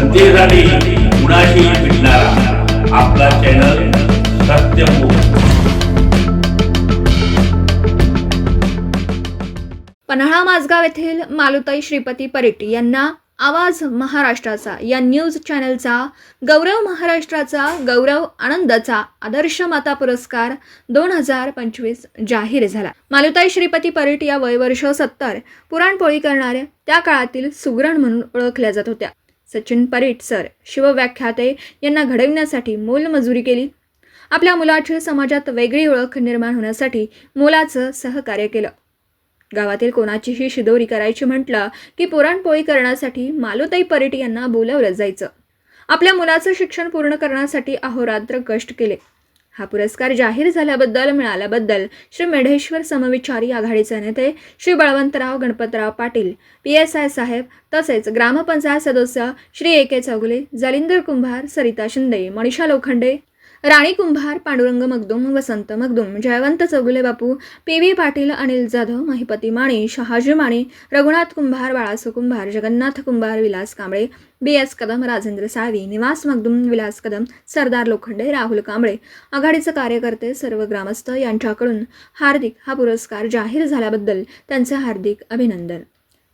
जनतेसाठी कुणाशी भेटणारा? आपला चॅनल सत्यमुख पन्हाळा माझगाव येथील मालुताई श्रीपती परीट यांना आवाज महाराष्ट्राचा या न्यूज चॅनलचा गौरव महाराष्ट्राचा गौरव आनंदाचा आदर्श माता पुरस्कार दोन हजार पंचवीस जाहीर झाला. मालुताई श्रीपती परीट या वयवर्ष सत्तर पुराणपोळी करणाऱ्या त्या काळातील सुगरण म्हणून ओळखल्या जात होत्या. सचिन परीट सर शिवव्याख्याते यांना घडविण्यासाठी मोलमजुरी केली. आपल्या मुलाची समाजात वेगळी ओळख निर्माण होण्यासाठी मोलाचं सहकार्य केलं. गावातील कोणाचीही शिदोरी करायची म्हटलं की पुरणपोळी करण्यासाठी मालुताई परीट यांना बोलावलं जायचं. आपल्या मुलाचं शिक्षण पूर्ण करण्यासाठी अहोरात्र कष्ट केले. हा पुरस्कार जाहीर झाल्याबद्दल मिळाल्याबद्दल श्री मेढेश्वर समविचारी आघाडीचे नेते Shri Balwantrao Ganpatrao Patil P S I साहेब तसेच ग्रामपंचायत सदस्य Shri A K Chougule Jalindar Kumbhar Sarita Shinde Manisha Lokhande Rani Kumbhar Pandurang Magdum Vasant Magdum Jaywant Chougule Bapu P V Patil Anil Jadhav Mahipati Mane Shahaji Mane Raghunath Kumbhar Balaso Kumbhar Jagannath Kumbhar Vilas Kamble B S Kadam Rajendra Salvi Niwas Magdum Vilas Kadam सरदार लोखंडे राहुल कांबळे आघाडीचे कार्यकर्ते सर्व ग्रामस्थ यांच्याकडून हार्दिक हा पुरस्कार जाहीर झाल्याबद्दल त्यांचे हार्दिक अभिनंदन.